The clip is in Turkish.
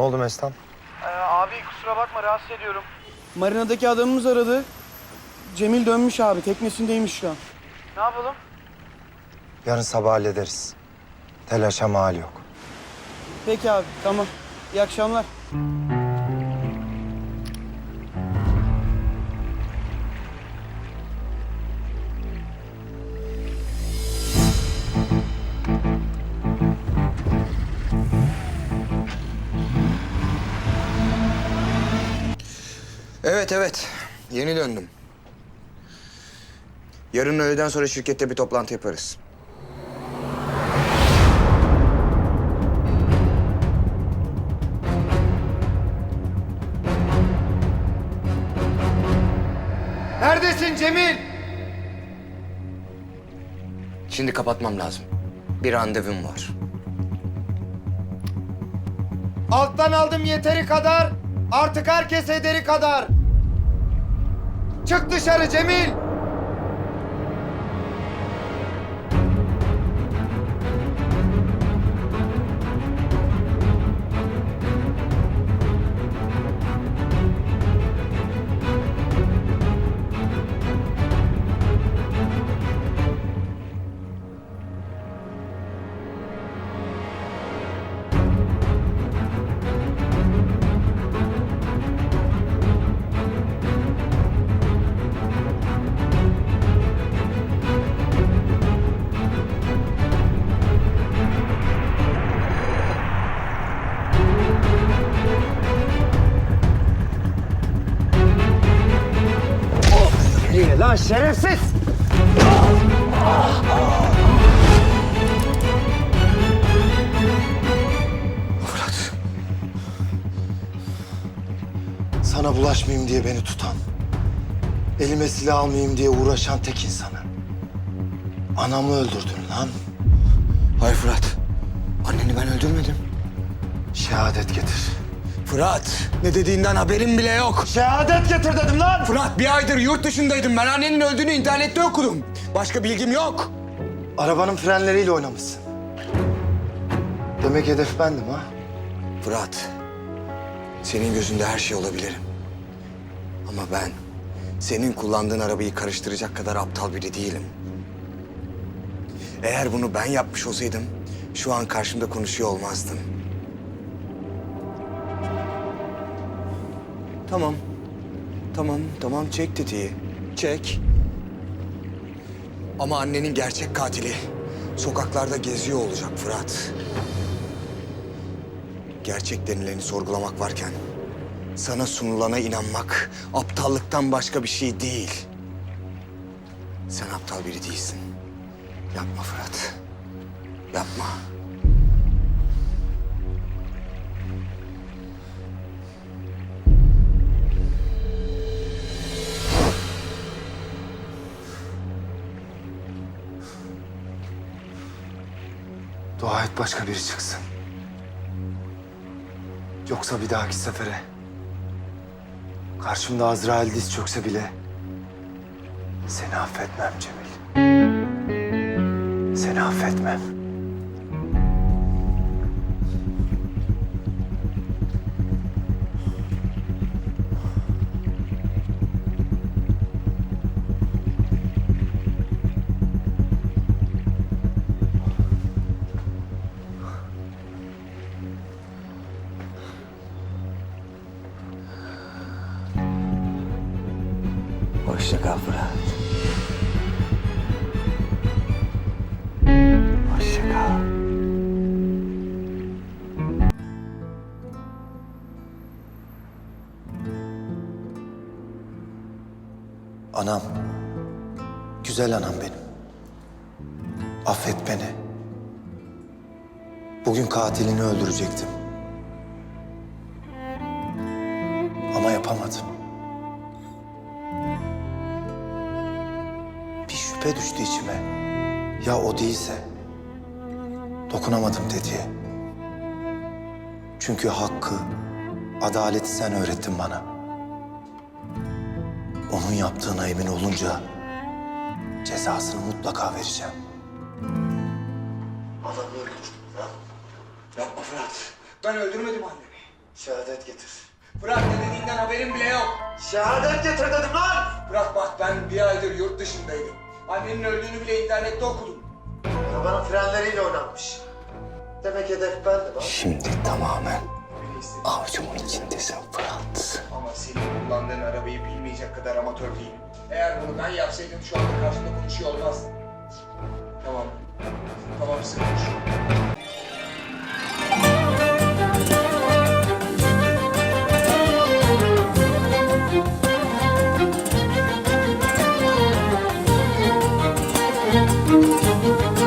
Ne oldu Mestan? Ee, abi kusura bakma rahatsız ediyorum. Marinadaki adamımız aradı. Cemil dönmüş abi. Teknesindeymiş şu an. Ne yapalım? Yarın sabah hallederiz. Telaşa mal yok. Peki abi tamam. İyi akşamlar. Evet evet. Yeni döndüm. Yarın öğleden sonra şirkette bir toplantı yaparız. Neredesin Cemil? Şimdi kapatmam lazım. Bir randevum var. Alttan aldım yeteri kadar. Artık herkes ederi kadar. Çık dışarı Cemil. Lan şerefsiz. Fırat. Sana bulaşmayayım diye beni tutan, elime silah almayayım diye uğraşan tek insanı. Anamı öldürdün lan. Hayır Fırat. Anneni ben öldürmedim. Şehadet getir. Fırat. Ne dediğinden haberim bile yok. Şehadet getir dedim lan. Fırat bir aydır yurt dışındaydım. Ben annenin öldüğünü internette okudum. Başka bilgim yok. Arabanın frenleriyle oynamışsın. Demek hedef bendim ha. Fırat. Senin gözünde her şey olabilirim. Ama ben senin kullandığın arabayı karıştıracak kadar aptal biri değilim. Eğer bunu ben yapmış olsaydım şu an karşımda konuşuyor olmazdın. Tamam. Tamam, tamam çek tetiği. Çek. Ama annenin gerçek katili sokaklarda geziyor olacak Fırat. Gerçek denileni sorgulamak varken sana sunulana inanmak aptallıktan başka bir şey değil. Sen aptal biri değilsin. Yapma Fırat. Yapma. Dua et başka biri çıksın. Yoksa bir dahaki sefere karşımda Azrail diz çökse bile seni affetmem Cemil. Seni affetmem. Hoşça kal Fırat. Hoşça kal. Anam. Güzel anam benim. Affet beni. Bugün katilini öldürecektim. Ama yapamadım. Şüphe düştü içime. Ya o değilse? Dokunamadım dediye. Çünkü hakkı, adaleti sen öğrettin bana. Onun yaptığına emin olunca cezasını mutlaka vereceğim. Yapma Fırat. Ben öldürmedim annemi. Şehadet getir. Fırat ne dediğinden haberim bile yok. Şehadet getir dedim lan! Fırat bak ben bir aydır yurt dışındaydım. Annenin öldüğünü bile internette okudum. Arabanın frenleriyle oynanmış. Demek hedef bendim ha. Şimdi tamamen avcumun içindesin Fırat. Ama senin kullandığın arabayı bilmeyecek kadar amatör değilim. Eğer bunu ben yapsaydım şu anda karşımda konuşuyor olmazdın. Tamam. Tamam sıkıntı